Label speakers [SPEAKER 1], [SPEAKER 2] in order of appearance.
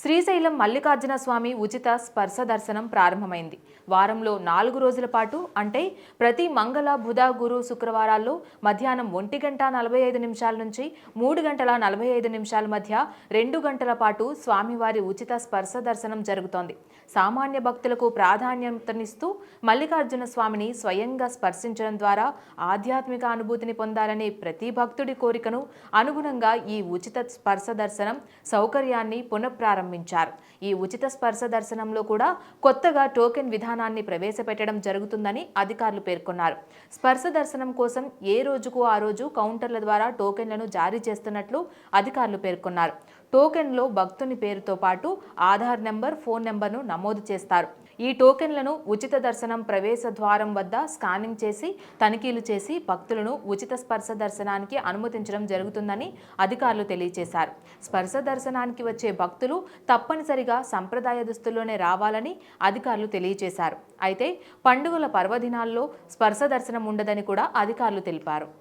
[SPEAKER 1] శ్రీశైలం మల్లికార్జున స్వామి ఉచిత స్పర్శ దర్శనం ప్రారంభమైంది. వారంలో నాలుగు రోజుల పాటు అంటే ప్రతి మంగళ బుధ గురు శుక్రవారాల్లో మధ్యాహ్నం ఒంటి గంట నలభై ఐదు నిమిషాల నుంచి మూడు గంటల నలభై ఐదు నిమిషాల మధ్య రెండు గంటల పాటు స్వామివారి ఉచిత స్పర్శ దర్శనం జరుగుతోంది. సామాన్య భక్తులకు ప్రాధాన్యతనిస్తూ మల్లికార్జున స్వామిని స్వయంగా స్పర్శించడం ద్వారా ఆధ్యాత్మిక అనుభూతిని పొందాలనే ప్రతి భక్తుడి కోరికను అనుగుణంగా ఈ ఉచిత స్పర్శ దర్శనం సౌకర్యాన్ని ప్రారంభించారు. ఈ ఉచిత స్పర్శ దర్శనంలో కూడా కొత్తగా టోకెన్ విధానాన్ని ప్రవేశపెట్టడం జరుగుతుందని అధికారులు పేర్కొన్నారు. స్పర్శ దర్శనం కోసం ఏ రోజుకు ఆ రోజు కౌంటర్ల ద్వారా టోకెన్లను జారీ చేస్తున్నట్లు అధికారులు పేర్కొన్నారు. టోకెన్లో భక్తుని పేరుతో పాటు ఆధార్ నెంబర్ ఫోన్ నెంబర్ను నమోదు చేస్తారు. ఈ టోకెన్లను ఉచిత దర్శనం ప్రవేశ ద్వారం వద్ద స్కానింగ్ చేసి తనిఖీలు చేసి భక్తులను ఉచిత స్పర్శ దర్శనానికి అనుమతించడం జరుగుతుందని అధికారులు తెలియజేశారు. స్పర్శ దర్శనానికి వచ్చే భక్తులు తప్పనిసరిగా సంప్రదాయ దుస్తుల్లోనే రావాలని అధికారులు తెలియజేశారు. అయితే పండుగల పర్వదినాల్లో స్పర్శ దర్శనం ఉండదని కూడా అధికారులు తెలిపారు.